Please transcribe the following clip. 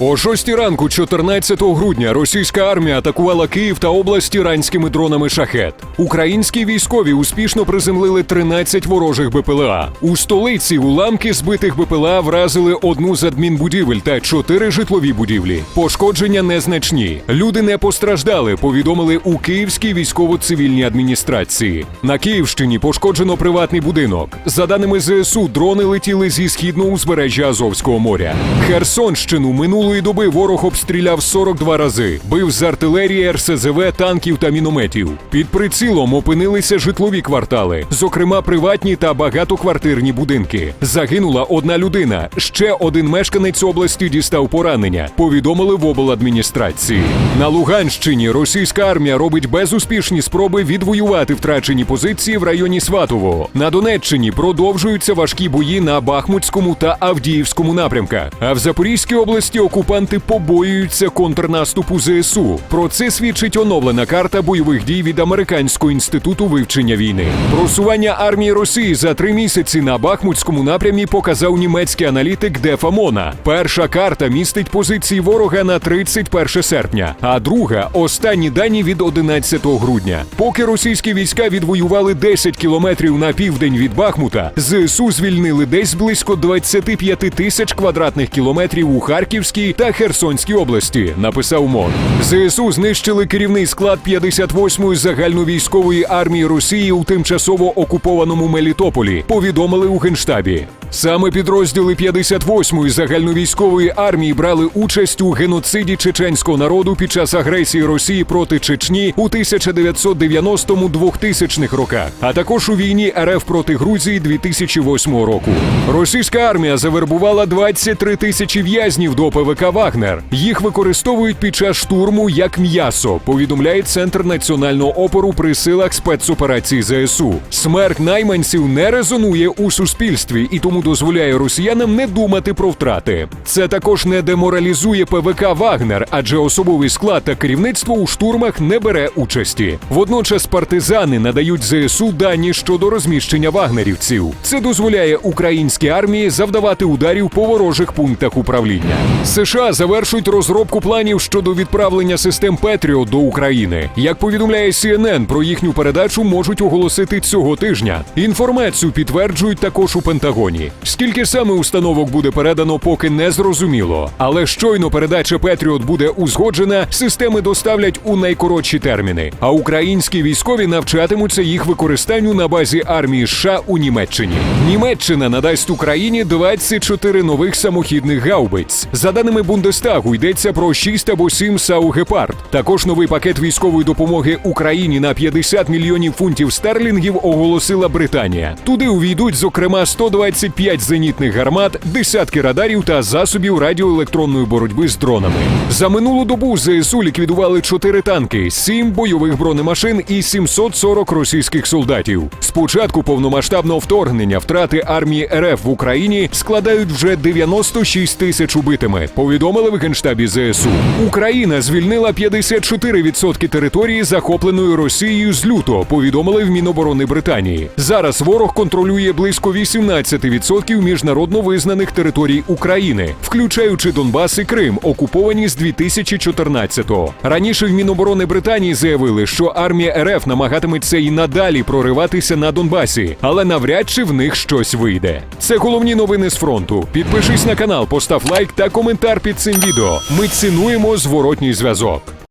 О 6 ранку, 14 грудня, російська армія атакувала Київ та область іранськими дронами шахет. Українські військові успішно приземлили 13 ворожих БПЛА. У столиці уламки збитих БПЛА вразили одну з адмінбудівель та чотири житлові будівлі. Пошкодження незначні. Люди не постраждали. Повідомили у Київській військово-цивільній адміністрації. На Київщині пошкоджено приватний будинок. За даними ЗСУ, дрони летіли зі східного узбережжя Азовського моря. Херсонщину минулої доби ворог обстріляв 42 рази. Бив з артилерії, РСЗВ, танків та мінометів. Під прицілом опинилися житлові квартали, зокрема приватні та багатоквартирні будинки. Загинула одна людина. Ще один мешканець області дістав поранення. Повідомили в обладміністрації. На Луганщині російська армія робить безуспішні спроби відвоювати втрачені позиції в районі Сватово. На Донеччині продовжуються важкі бої на Бахмутському та Авдіївському напрямках. А в Запорізькій області окупанти побоюються контрнаступу ЗСУ. Про це свідчить оновлена карта бойових дій від Американського інституту вивчення війни. Просування армії Росії за три місяці на Бахмутському напрямі показав німецький аналітик Дефа Мона. Перша карта містить позиції ворога на 31 серпня, а друга останні дані від 11 грудня. Поки російські війська відвоювали 10 кілометрів на південь від Бахмута, ЗСУ звільнили десь близько 25 тисяч квадратних кілометрів у Харківській та Херсонській області. Написав МОН. ЗСУ знищили керівний склад 58-ї загальновійськової армії Росії у тимчасово окупованому Мелітополі. Повідомили у генштабі. Саме підрозділи 58-ї загальновійськової армії брали участь у геноциді чеченського народу під час агресії Росії проти Чечні у 1990-2000 роках, а також у війні РФ проти Грузії 2008 року. Російська армія завербувала 23 тисячі в'язнів до ПВК Вагнер. Їх використовують під час штурму як м'ясо. Повідомляє центр національного опору при силах спецоперації ЗСУ. Смерть найманців не резонує у суспільстві і тому дозволяє росіянам не думати про втрати. Це також не деморалізує ПВК Вагнер, адже особовий склад та керівництво у штурмах не бере участі. Водночас партизани надають ЗСУ дані щодо розміщення вагнерівців. Це дозволяє українській армії завдавати ударів по ворожих пунктах управління. США завершують розробку планів щодо відправлення систем Петріот до України. Як повідомляє CNN, про їхню передачу можуть оголосити цього тижня. Інформацію підтверджують також у Пентагоні. Скільки саме установок буде передано, поки не зрозуміло. Але щойно передача Петріот буде узгоджена, системи доставлять у найкоротші терміни. А українські військові навчатимуться їх використанню на базі армії США у Німеччині. Німеччина надасть Україні 24 нових самохідних гаубиць. За даними Бундестагу, йдеться про 6 або 7 САУ «Гепард». Також новий пакет військової допомоги Україні на 50 мільйонів фунтів стерлінгів оголосила Британія. Туди увійдуть, зокрема, 125 зенітних гармат, десятки радарів та засобів радіоелектронної боротьби з дронами. За минулу добу ЗСУ ліквідували 4 танки, 7 бойових бронемашин і 740 російських солдатів. З початку повномасштабного вторгнення втрати армії РФ в Україні складають вже 96 тисяч убитими. Повідомили в генштабі ЗСУ. Україна звільнила 54% території, захопленої Росією з лютого. Повідомили в Міноборони Британії. Зараз ворог контролює близько 18% міжнародно визнаних територій України, включаючи Донбас і Крим, окуповані з 2014-го. Раніше в Міноборони Британії заявили, що армія РФ намагатиметься і надалі прориватися на Донбасі, але навряд чи в них щось вийде. Це головні новини з фронту. Підпишись на канал, постав лайк та коментар під цим відео. Ми цінуємо зворотній зв'язок.